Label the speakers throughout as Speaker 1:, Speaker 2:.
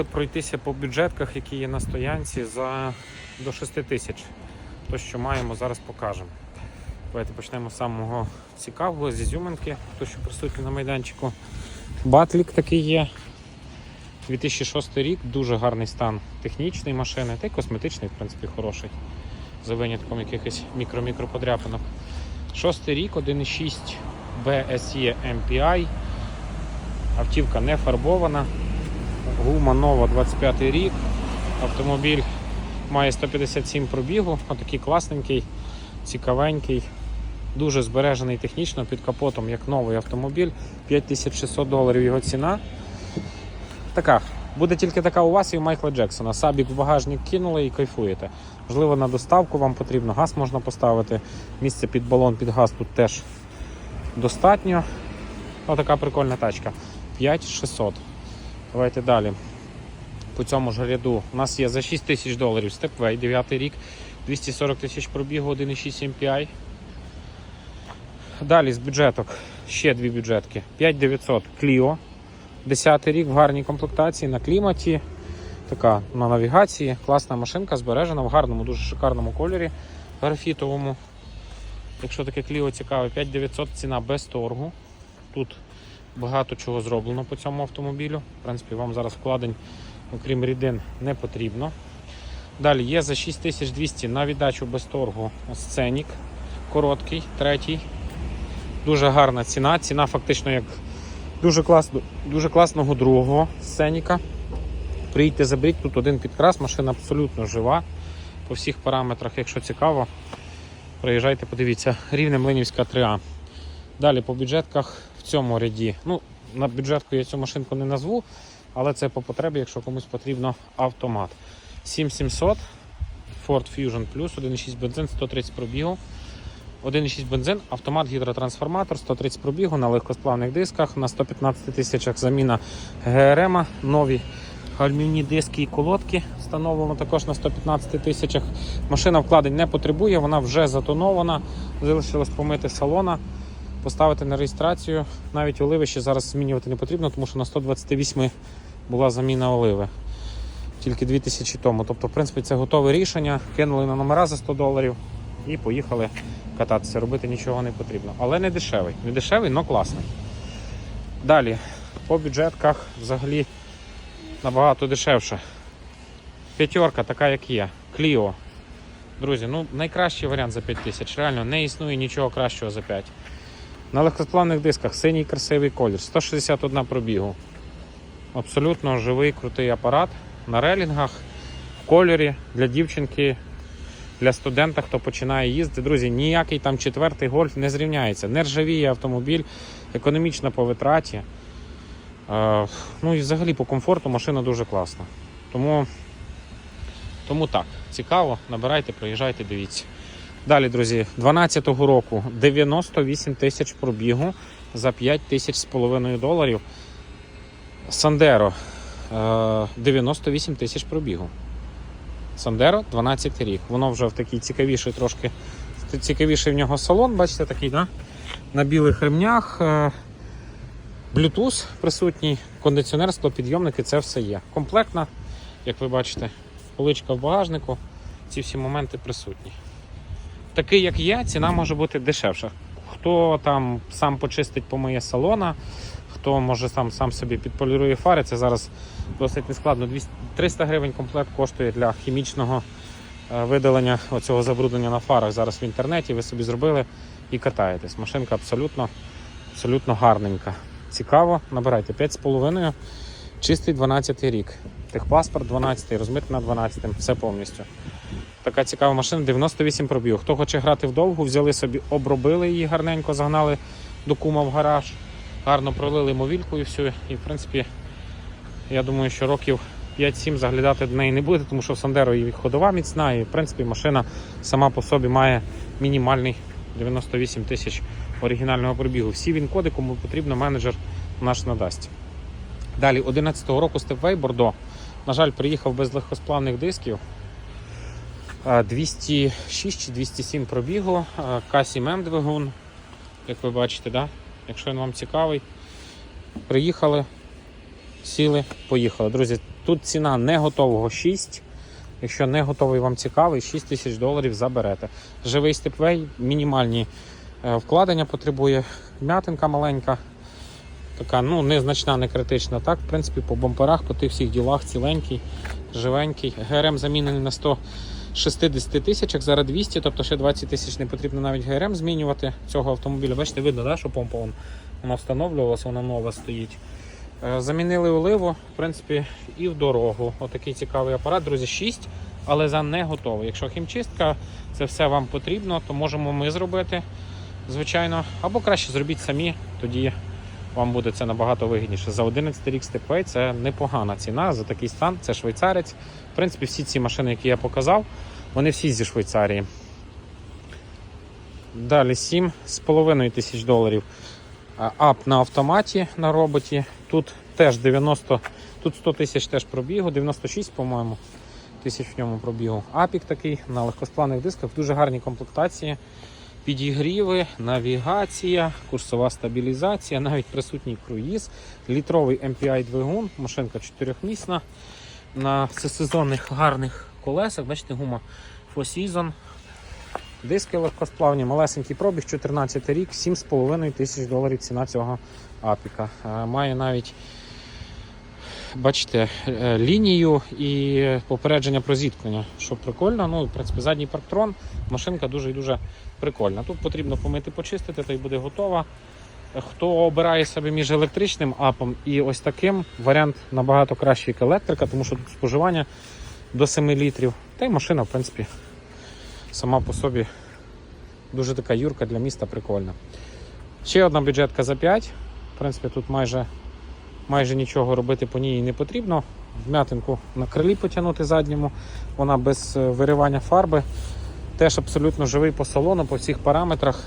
Speaker 1: Хотіли пройтися по бюджетках, які є на стоянці за до 6 тисяч. То, що маємо, зараз покажемо. Давайте почнемо з самого цікавого, з ізюминки, то, що присутній на майданчику. Батлік такий є. 2006 рік, дуже гарний стан технічної машини, та й косметичний, в принципі, хороший. За винятком якихось мікро-мікро подряпинок. Шостий рік, 1,6 BSE MPI. Автівка не фарбована. Гума нова 25 рік. Автомобіль має 157 пробігу, отакий класненький, цікавенький, дуже збережений технічно під капотом, як новий автомобіль. 5600 доларів його ціна. Така. Буде тільки така у вас і у Майкла Джексона. Сабік в багажник кинули і кайфуєте. Можливо, на доставку вам потрібно, газ можна поставити. Місце під балон, під газ тут теж достатньо. Отака прикольна тачка. 5600. Давайте далі. По цьому ж ряду у нас є за 6 тисяч доларів Stepway, 9 рік, 240 тисяч пробігу, 1,6 MPI. Далі з бюджеток ще дві бюджетки. 5900 Clio. 10 рік в гарній комплектації на кліматі. Така на навігації. Класна машинка, збережена в гарному, дуже шикарному кольорі графітовому. Якщо таке Clio цікаве, 5900 ціна без торгу. Тут багато чого зроблено по цьому автомобілю. В принципі, вам зараз вкладень, окрім рідин, не потрібно. Далі є за 6200 на віддачу без торгу сценік. Короткий, третій. Дуже гарна ціна. Ціна фактично як дуже, класно, дуже класного другого сценіка. Приїдьте, заберіть, тут один підкрас, машина абсолютно жива. По всіх параметрах, якщо цікаво, приїжджайте, подивіться. Рівне Млинівська 3А. Далі по бюджетках цьому ряді. Ну, на бюджетку я цю машинку не назву, але це по потребі, якщо комусь потрібно автомат. 7700 Ford Fusion Plus, 1,6 бензин, 130 пробігу. 1,6 бензин, автомат, гідротрансформатор, 130 пробігу на легкосплавних дисках, на 115 тисячах заміна ГРМ, нові гальмівні диски і колодки встановлено також на 115 тисячах. Машина вкладень не потребує, вона вже затонована, залишилось помити салона, поставити на реєстрацію. Навіть оливи ще зараз змінювати не потрібно, тому що на 128 була заміна оливи. Тільки 2000 тому. Тобто, в принципі, це готове рішення. Кинули на номера за 100 доларів і поїхали кататися. Робити нічого не потрібно. Але не дешевий. Не дешевий, але класний. Далі, по бюджетках взагалі набагато дешевше. П'ятерка, така як є. Кліо. Друзі, ну найкращий варіант за 5 тисяч. Реально не існує нічого кращого за 5. На легкосплавних дисках синій красивий колір, 161 пробігу. Абсолютно живий, крутий апарат. На релінгах, в кольорі для дівчинки, для студента, хто починає їздити. Друзі, ніякий там четвертий гольф не зрівняється. Не ржавіє автомобіль, економічна по витраті. Е, ну і взагалі по комфорту машина дуже класна. Тому, тому так, цікаво, набирайте, приїжджайте, дивіться. Далі, друзі, 12-го року 98 тисяч пробігу за 5 тисяч з половиною доларів. Сандеро е, 98 тисяч пробігу. Сандеро 12 рік. Воно вже в такий цікавіший трошки цікавіший в нього салон, бачите, такий, да? на білих ремнях. е, Bluetooth присутній, кондиціонер, склопідйомники, це все є. Комплектна, як ви бачите, поличка в багажнику, ці всі моменти присутні. Такий, як є, ціна може бути дешевша. Хто там сам почистить помиє салона, хто може сам сам собі підполірує фари, це зараз досить нескладно. 200 300 гривень комплект коштує для хімічного е, видалення оцього забруднення на фарах. Зараз в інтернеті ви собі зробили і катаєтесь. Машинка абсолютно, абсолютно гарненька. Цікаво, набирайте 5,5, чистий 12 рік. Техпаспорт 12, розмит на 12, все повністю. Така цікава машина, 98 пробіг. Хто хоче грати вдовгу, взяли собі, обробили її гарненько, загнали до кума в гараж, гарно пролили мовільку і все. І в принципі, я думаю, що років 5-7 заглядати до неї не буде, тому що в Сандеро і ходова міцна, і в принципі машина сама по собі має мінімальний 98 тисяч оригінального пробігу. Всі він коди, кому потрібно, менеджер наш надасть. Далі, 11-го року Stepway Бордо. На жаль, приїхав без легкосплавних дисків. Е, 206 чи 207 пробігу, е, К7М двигун, як ви бачите, да? якщо він вам цікавий. Приїхали. сіли, поїхали. Друзі, тут ціна не готового 6. Якщо не готовий вам цікавий, 6 тисяч доларів заберете. Живий степвей, мінімальні е, вкладення потребує. М'ятинка маленька, така ну незначна, не критична. Так, в принципі, по бамперах, по тих всіх ділах ціленький, живенький. ГРМ замінений на 160 тисячах, зараз 200, тобто ще 20 тисяч не потрібно навіть ГРМ змінювати цього автомобіля. Бачите, видно, да, що помпа вон, вона встановлювалася, вона нова стоїть. Е, Замінили оливу, в принципі, і в дорогу. Отакий цікавий апарат, друзі, 6, але за не готовий. Якщо хімчистка, це все вам потрібно, то можемо ми зробити, звичайно. Або краще зробіть самі, тоді вам буде це набагато вигідніше. За 11 рік степвей це непогана ціна за такий стан. Це швейцарець. В принципі, всі ці машини, які я показав, вони всі зі Швейцарії. Далі 7,5 тисяч доларів. Ап на автоматі на роботі. Тут теж 90, тут 100 тисяч теж пробігу, 96, по-моєму, тисяч в ньому пробігу. Апік такий на легкосплавних дисках, дуже гарній комплектації. Підігріви, навігація, курсова стабілізація, навіть присутній круїз, літровий MPI двигун, машинка 4-місна на всесезонних гарних колесах. Бачите, гума Four Season. Диски легкосплавні, малесенький пробіг, 14 рік, 7,5 тисяч доларів ціна цього апіка. Е, Має навіть, бачите, е, лінію і попередження про зіткнення, що прикольно. Ну, в принципі, задній парктрон, машинка дуже і дуже прикольна. Тут потрібно помити, почистити, та й буде готова. Хто обирає себе між електричним апом і ось таким, варіант набагато кращий як електрика, тому що тут споживання до 7 літрів. Та й машина, в принципі, сама по собі дуже така юрка для міста прикольна. Ще одна бюджетка за 5. В принципі, тут майже, майже нічого робити по ній не потрібно. Вмятинку на крилі потягнути задньому, вона без е, виривання фарби. Теж абсолютно живий по салону, по всіх параметрах.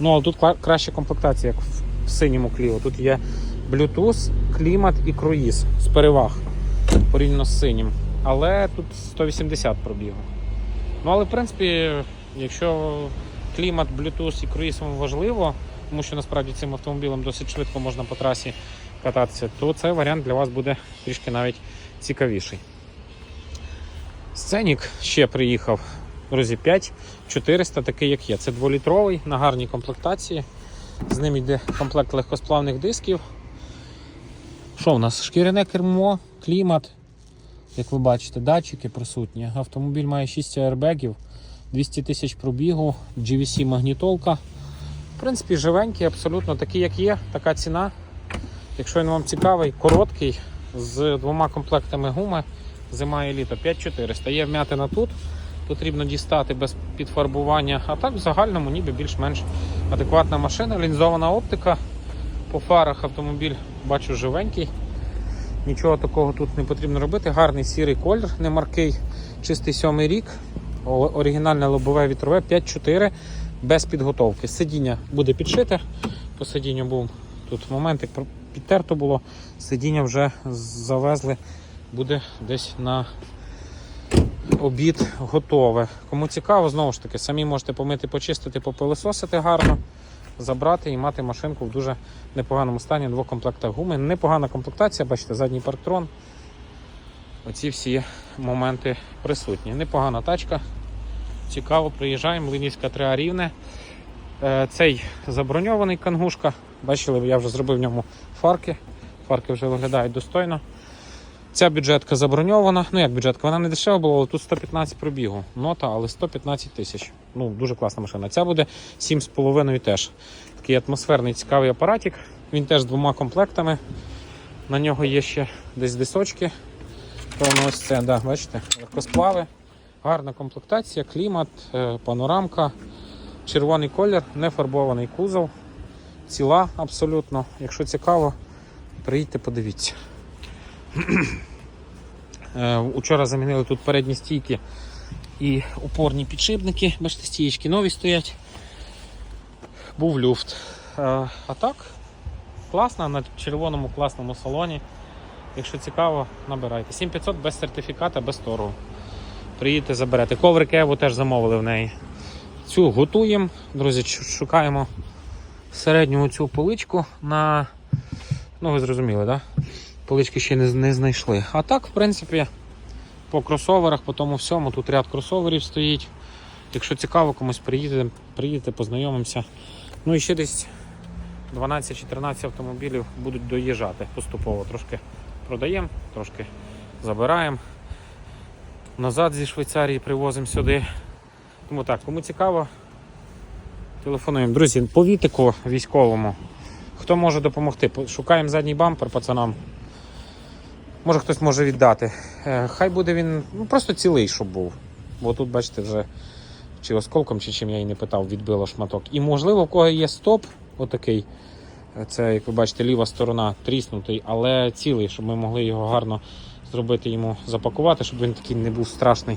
Speaker 1: Ну, але тут краща комплектація, як в- синьому Кліо. Тут є Bluetooth, клімат і круїз з переваг порівняно з синім. Але тут 180 пробігу. Ну, але в принципі, якщо клімат, Bluetooth і круїз вам важливо, тому що насправді цим автомобілем досить швидко можна по трасі кататися, то цей варіант для вас буде трішки навіть цікавіший. Сценік ще приїхав. Друзі, 5400, такий як є. Це 2-літровий на гарній комплектації. З ним йде комплект легкосплавних дисків. Що в нас? Шкіряне кермо, клімат, як ви бачите, датчики присутні. Автомобіль має 6 аербегів, 200 тисяч пробігу, GVC магнітолка. В принципі, живенький, абсолютно такий, як є, така ціна. Якщо він вам цікавий, короткий, з двома комплектами гуми, зима і літо 5400. Є вмятина тут, потрібно дістати без підфарбування. А так в загальному ніби більш-менш адекватна машина, лінзована оптика. По фарах автомобіль бачу живенький. Нічого такого тут не потрібно робити. Гарний сірий колір, не маркий, чистий сьомий рік. Оригінальне лобове вітрове 5.4 без підготовки. Сидіння буде підшите. По сидінню був тут момент, як підтерто було. Сидіння вже завезли, буде десь на обід готове. Кому цікаво, знову ж таки, самі можете помити, почистити, попилисосити гарно, забрати і мати машинку в дуже непоганому стані. Двох комплектах гуми. Непогана комплектація, бачите, задній парктрон. Оці всі моменти присутні. Непогана тачка. Цікаво, приїжджаємо, Ленівська 3 рівне. Е, Цей заброньований кангушка. Бачили, я вже зробив в ньому фарки. Фарки вже виглядають достойно. Ця бюджетка заброньована. Ну як бюджетка, вона не дешева була, але тут 115 пробігу. Нота, але 115 тисяч. Ну, дуже класна машина. Ця буде 7,5 теж. Такий атмосферний цікавий апаратик. Він теж з двома комплектами. На нього є ще десь дисочки. Певно, ось це, да, бачите, легкосплави. Гарна комплектація, клімат, е, панорамка, червоний колір, нефарбований кузов, ціла абсолютно. Якщо цікаво, приїдьте, подивіться. Е, Учора замінили тут передні стійки і опорні підшипники. Бачите, стієчки нові стоять. Був люфт. Е, А так, класно, на червоному класному салоні. Якщо цікаво, набирайте. 7500 без сертифіката, без торгу. Приїдете, заберете. Коврик Evo теж замовили в неї. Цю готуємо. Друзі, шукаємо середню цю поличку на Ну, ви зрозуміли. Да? Полички ще не, не знайшли. А так, в принципі, по кросоверах, по тому всьому, тут ряд кросоверів стоїть. Якщо цікаво, комусь приїдете, приїдете, познайомимося. Ну і ще десь 12 чи 13 автомобілів будуть доїжджати поступово. Трошки продаємо, трошки забираємо. Назад зі Швейцарії привозимо сюди. Тому так, кому цікаво, телефонуємо. Друзі, по вітику військовому. Хто може допомогти? Шукаємо задній бампер пацанам. Може хтось може віддати. Е, Хай буде він ну, просто цілий, щоб був. Бо тут, бачите, вже чи осколком, чи чим я і не питав, відбило шматок. І можливо, в кого є стоп, отакий. Е, Це, як ви бачите, ліва сторона тріснутий, але цілий, щоб ми могли його гарно зробити йому запакувати, щоб він такий не був страшний.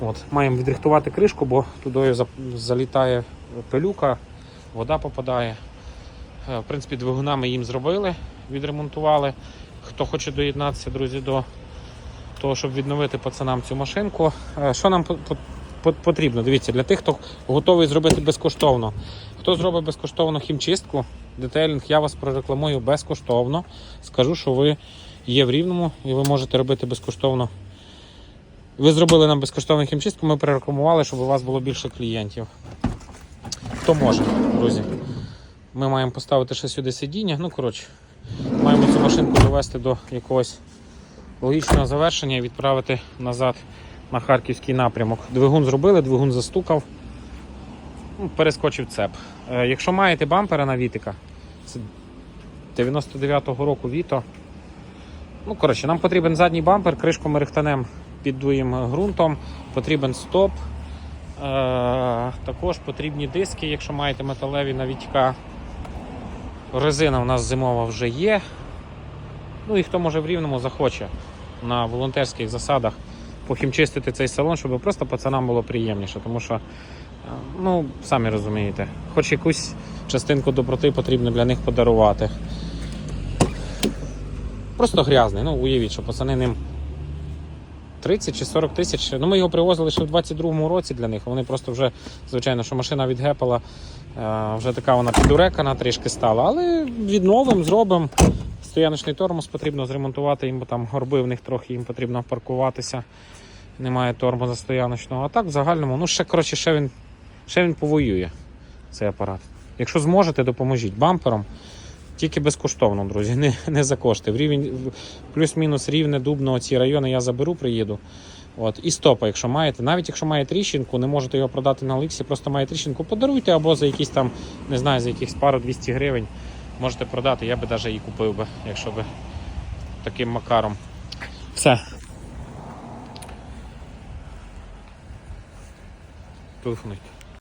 Speaker 1: От. Маємо відрихтувати кришку, бо туди залітає пилюка, вода попадає. Е, В принципі, двигуна ми їм зробили, відремонтували. Хто хоче доєднатися, друзі, до того, щоб відновити пацанам цю машинку. Е, Що нам по- по- по- потрібно? Дивіться, для тих, хто готовий зробити безкоштовно. Хто зробить безкоштовно хімчистку, детейлінг, я вас прорекламую безкоштовно. Скажу, що ви є в рівному і ви можете робити безкоштовно. Ви зробили нам безкоштовну хімчистку, ми прорекламували, щоб у вас було більше клієнтів. Хто може, друзі? Ми маємо поставити ще сюди сидіння. Ну, коротше, маємо цю машинку довести до якогось логічного завершення і відправити назад на харківський напрямок. Двигун зробили, двигун застукав, ну, перескочив цеп. Е, якщо маєте бампера на Вітика, це 99-го року Віто. Ну, коротше, нам потрібен задній бампер, кришку ми рихтанем піддуємо ґрунтом, потрібен стоп. Е, також потрібні диски, якщо маєте металеві на Вітька. Резина у нас зимова вже є. Ну і хто може в рівному захоче на волонтерських засадах похімчистити цей салон, щоб просто пацанам було приємніше. Тому що, е, ну, самі розумієте, хоч якусь частинку доброти потрібно для них подарувати. Просто грязний. Ну, уявіть, що пацани ним 30 чи 40 тисяч. Ну, ми його привозили ще в 22-му році для них. Вони просто вже, звичайно, що машина відгепала, е, вже така вона підурекана трішки стала. Але відновимо, зробимо. Стояночний тормоз потрібно зремонтувати, їм бо там горби в них трохи, їм потрібно паркуватися. Немає тормоза стояночного. А так в загальному, ну ще коротше, ще він, ще він повоює, цей апарат. Якщо зможете, допоможіть бампером. Тільки безкоштовно, друзі, не, не за кошти. В рівень плюс-мінус рівне дубно ці райони я заберу, приїду. От. І стопа, якщо маєте. Навіть якщо має тріщинку, не можете його продати на Оліксі, просто має тріщинку, подаруйте або за якісь там, не знаю, за якихось пару 200 гривень можете продати. Я би навіть її купив би, якщо би таким макаром. Все. Телефонуйте.